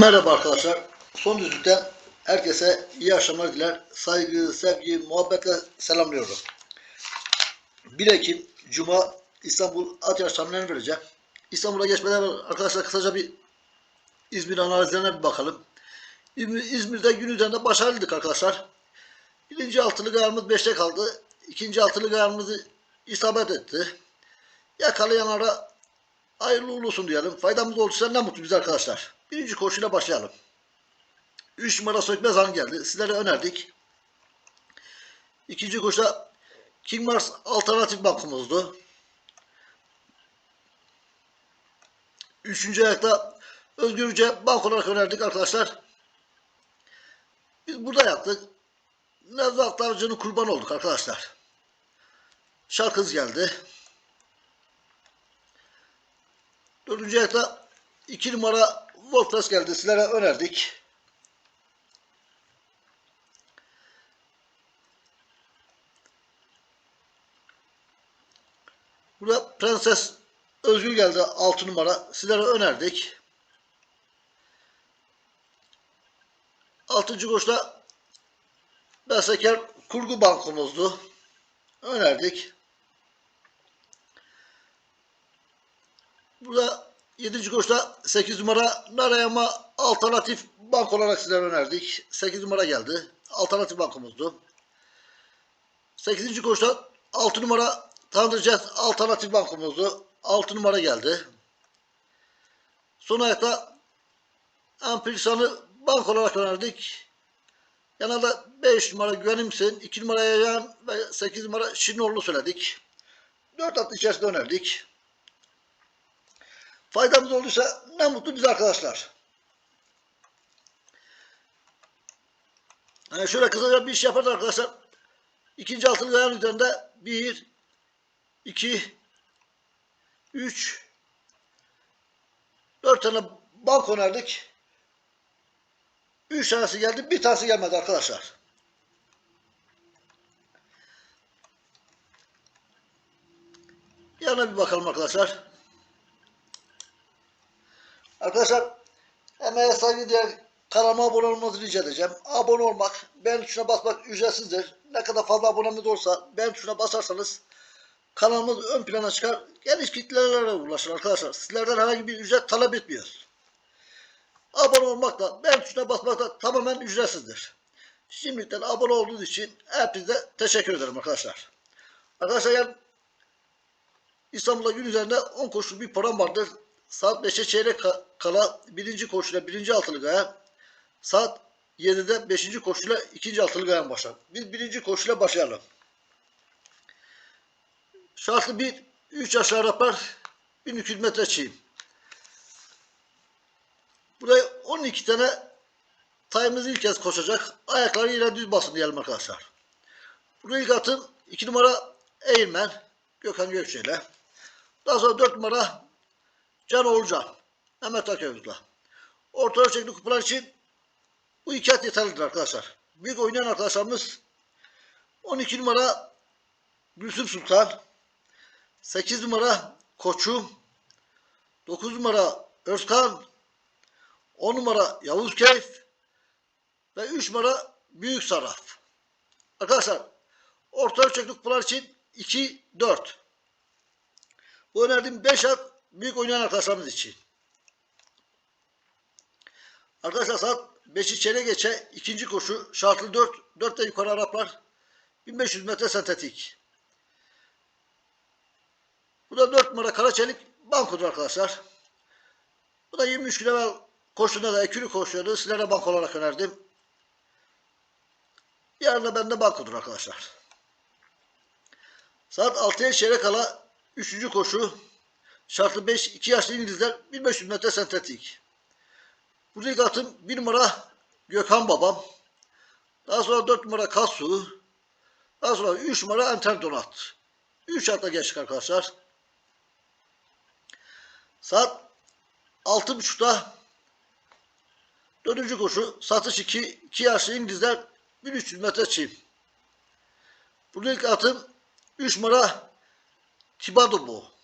Merhaba arkadaşlar. Son düzlükten herkese iyi akşamlar diler. Saygı, sevgi, muhabbetle selamlıyorum. 1 Ekim Cuma İstanbul at yarışlarını vereceğim. İstanbul'a geçmeden arkadaşlar kısaca bir İzmir analizlerine bir bakalım. İzmir- İzmir'de gün üzerinde başarılıydık arkadaşlar. Birinci altılı gayamız 5'te kaldı. İkinci altılı gayamızı isabet etti. Yakalayanlara hayırlı olsun diyelim. Faydamız olduysa ne mutlu biz arkadaşlar. Birinci koşuyla başlayalım. 3 numara sökmez an geldi. Sizlere önerdik. İkinci koşuda King Mars alternatif bankumuzdu. Üçüncü ayakta Özgür Yüce bank olarak önerdik arkadaşlar. Biz burada yaptık. Nevzat Avcı'nın kurban olduk arkadaşlar. Şarkız geldi. Dördüncü ayakta iki numara Voltas geldi. Sizlere önerdik. Burada Prenses Özgür geldi 6 numara. Sizlere önerdik. 6. koşuda Besleker kurgu bankomuzdu. Önerdik. Burada 7. koşuda 8 numara Narayama alternatif bank olarak sizlere önerdik. 8 numara geldi. Alternatif bankomuzdu. 8. koşuda 6 numara Thunderjet alternatif bankomuzdu. 6 numara geldi. Son ayakta Ampilsan'ı bank olarak önerdik. Yanında 5 numara Güvenimsin, 2 numara Yayan ve 8 numara Şinoğlu'nu söyledik. 4 atlı içerisinde önerdik. Faydamız olduysa ne mutlu biz arkadaşlar. Yani şöyle kısaca bir iş yaparız arkadaşlar. İkinci altılı ayağın üzerinde 1, 2, 3, 4 tane bank önerdik. 3 tanesi geldi, bir tanesi gelmedi arkadaşlar. Yana bir bakalım arkadaşlar. Arkadaşlar emeğe saygı diye kanalıma abone olmanızı rica edeceğim. Abone olmak, beğen tuşuna basmak ücretsizdir. Ne kadar fazla abonemiz olsa beğen tuşuna basarsanız kanalımız ön plana çıkar. Geniş kitlelere ulaşır arkadaşlar. Sizlerden herhangi bir ücret talep etmiyoruz. Abone olmak da beğen tuşuna basmak da tamamen ücretsizdir. Şimdiden abone olduğunuz için hepinize teşekkür ederim arkadaşlar. Arkadaşlar yarın İstanbul'da gün üzerinde 10 koşulu bir program vardır. Saat 5'e çeyrek ka- kala birinci koşuyla birinci altılı gaya. Saat 7'de beşinci koşuyla ikinci altılı gayan başlar. Biz birinci koşuyla başlayalım. Şartlı bir 3 aşağı rapar 1200 metre çiğim. Buraya 12 tane tayımız ilk kez koşacak. Ayakları yine düz basın diyelim arkadaşlar. Buraya ilk atın 2 numara Eğilmen Gökhan Gökçe'yle. Daha sonra 4 numara Can Oğulcan. Mehmet Aköy'ümüzle. Orta ölçekli kupalar için bu iki at yeterlidir arkadaşlar. Büyük oynayan arkadaşlarımız 12 numara Gülsüm Sultan, 8 numara Koçum, 9 numara Özkan, 10 numara Yavuz Keyf ve 3 numara Büyük Saraf. Arkadaşlar orta ölçekli kupalar için 2-4. Bu önerdiğim 5 at büyük oynayan arkadaşlarımız için. Arkadaşlar saat 5'i çeyrek geçe ikinci koşu şartlı 4 4 de yukarı Araplar 1500 metre sentetik. Bu da 4 numara Karaçelik bankodur arkadaşlar. Bu da 23 gün evvel koştuğunda da ekülü koşuyordu. Sizlere bank olarak önerdim. Yarın da bende bankodur arkadaşlar. Saat 6'ya çeyrek kala 3. koşu Şartlı 5, 2 yaşlı İngilizler 1500 metre sentetik. Burada ilk atım 1 numara Gökhan Babam. Daha sonra 4 numara Kasu. Daha sonra 3 numara Enter Donat. 3 atla geçtik arkadaşlar. Saat 6.30'da 4. koşu satış 2, 2 yaşlı İngilizler 1300 metre çim. Burada ilk atım 3 numara Tibadobo.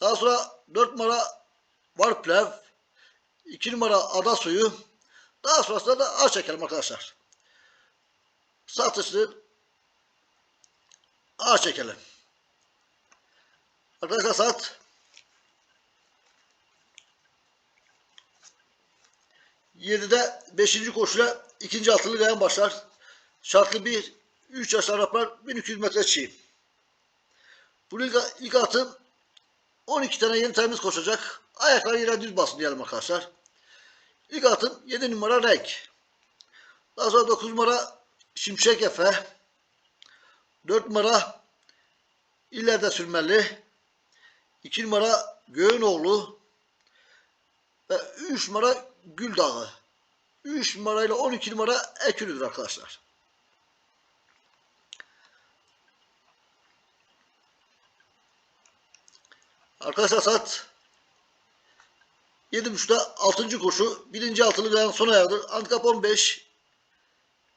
Daha sonra 4 numara Warplev, 2 numara ada suyu. Daha sonrasında da ağ çekelim arkadaşlar. Satışlı ağ çekelim. Arkadaşlar saat 7'de 5. koşuyla ikinci altılı gayan başlar. Şartlı bir 3 yaş Araplar 1200 metre çiğ. Bu ilk, ilk atım 12 tane yeni temiz koşacak. Ayakları yine düz basın diyelim arkadaşlar. İlk atım 7 numara renk. Daha sonra 9 numara Şimşek Efe. 4 numara İleride Sürmeli. 2 numara Göğünoğlu. Ve 3 numara Gül Dağı. 3 numarayla 12 numara Ekülü'dür arkadaşlar. Arkadaşlar saat 7.30'da 6. koşu. Birinci altılı gayanın son ayağıdır. Handikap 15.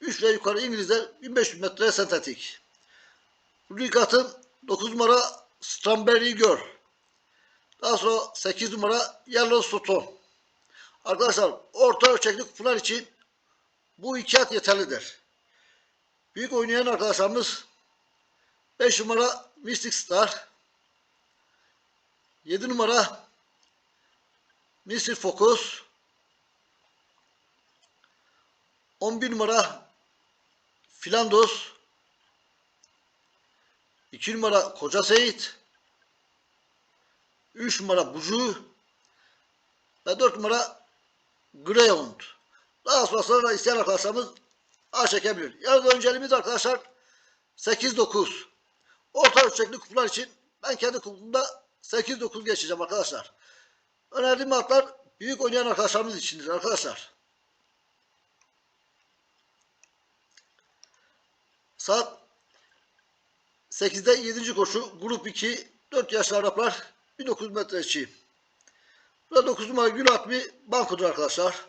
3 ve yukarı İngilizler 1500 metre sentetik. Rüygat'ın 9 numara Strawberry Girl. Daha sonra 8 numara Yellow Stone. Arkadaşlar orta ölçekli kupalar için bu iki at yeterlidir. Büyük oynayan arkadaşlarımız 5 numara Mystic Star 7 numara Mr. Focus 11 numara Filandos 2 numara Koca Seyit 3 numara Bucu ve 4 numara Greyhound. Daha sonrasında da isteyen arkadaşlarımız A çekebilir. Yalnız önceliğimiz arkadaşlar 8-9. Orta ölçekli kupalar için ben kendi kupumda 8-9 geçeceğim arkadaşlar. Önerdiğim atlar büyük oynayan arkadaşlarımız içindir arkadaşlar. Saat 8'de 7. koşu grup 2 4 yaşlı Araplar 1900 metre çiğ. Burada 9 numara Gül Atmi bankodur arkadaşlar.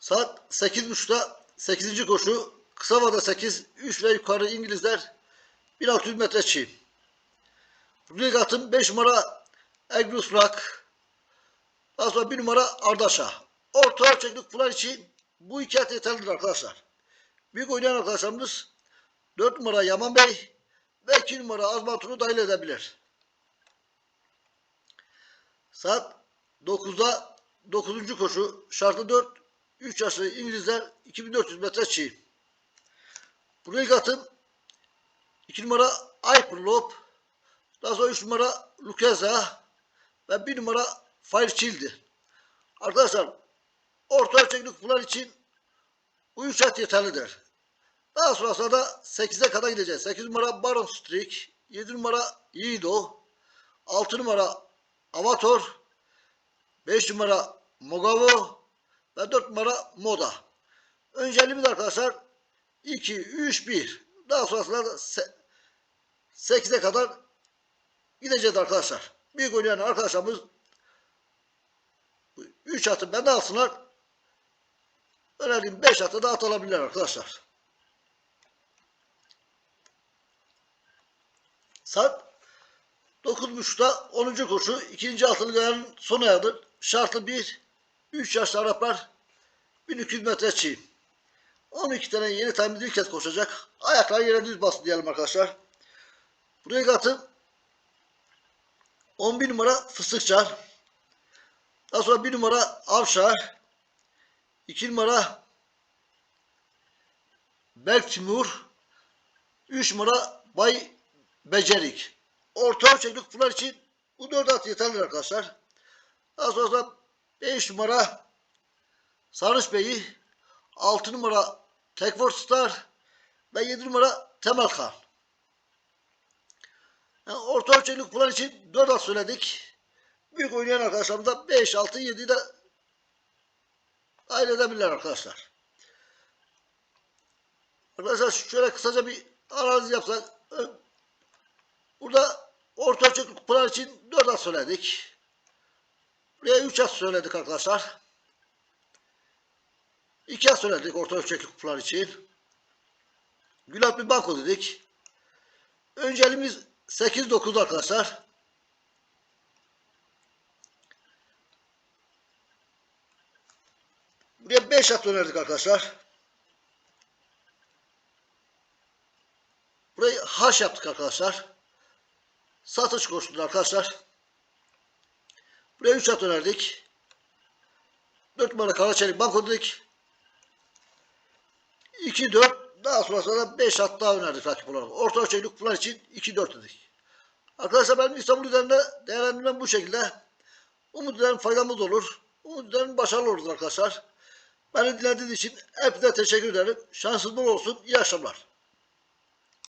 Saat 8.30'da 8. koşu kısa vada 8 3 ve yukarı İngilizler 1600 metre çiğ. Rigat'ın 5 numara Egnus Rock. Daha sonra 1 numara Ardaşa. Orta ölçekli kupalar için bu iki at yeterlidir arkadaşlar. Büyük oynayan arkadaşlarımız 4 numara Yaman Bey ve 2 numara Azmatur'u dahil edebilir. Saat 9'da 9. koşu şartı 4 3 yaşlı İngilizler 2400 metre çiğ. Atım 2 numara Hyperloop daha sonra 3 numara Luceza ve 1 numara Firechild'i. Arkadaşlar orta ölçekli kupalar için bu 3 at yeterlidir. Daha sonrasında da 8'e kadar gideceğiz. 8 numara Baron Streak, 7 numara Yiğido, 6 numara Amator, 5 numara Mogavo ve 4 numara Moda. Önceliğimiz arkadaşlar 2, 3, 1. Daha sonrasında da 8'e kadar gideceğiz arkadaşlar. Büyük oynayan arkadaşlarımız 3 atı benden alsınlar. Önerdiğim 5 atı da at alabilirler arkadaşlar. Saat 9.30'da 10. koşu ikinci altılı gayanın son ayağıdır. Şartlı 1 3 yaşlı Araplar 1200 metre çiğ. 12 tane yeni tahmin ilk kez koşacak. Ayakları yere düz basın diyelim arkadaşlar. Buraya katın 11 numara Fıstıkçar. Daha sonra 1 numara Avşar. 2 numara Berk Timur. 3 numara Bay Becerik. Orta ölçekli kutular için bu 4 at yeterli arkadaşlar. Daha sonra 5 numara Sarış Bey'i 6 numara Tekford Star ve 7 numara Temel Khan. Orta ölçekli kutular için 4 at söyledik. Büyük oynayan arkadaşlarımız da 5, 6, 7'yi de dahil edebilirler arkadaşlar. Arkadaşlar şöyle kısaca bir analiz yapsak. Burada orta ölçekli kutular için 4 at söyledik. Buraya 3 at söyledik arkadaşlar. 2 at söyledik orta ölçekli kutular için. Gülat bir banko dedik. Önceliğimiz 8-9 arkadaşlar. Buraya 5 at önerdik arkadaşlar. Burayı haş yaptık arkadaşlar. Satış koşulları arkadaşlar. Buraya 3 at önerdik. 4 numara kara çelik banko dedik. 2-4 daha sonrasında 5 at daha önerdik rakip olarak. Orta ölçekli kutular için 2 4 dedik. Arkadaşlar benim İstanbul üzerinde değerlendirmem bu şekilde. Umut ederim faydamız olur. Umut ederim başarılı oluruz arkadaşlar. Beni dinlediğiniz için hepinize teşekkür ederim. Şansınız bol olsun. İyi akşamlar.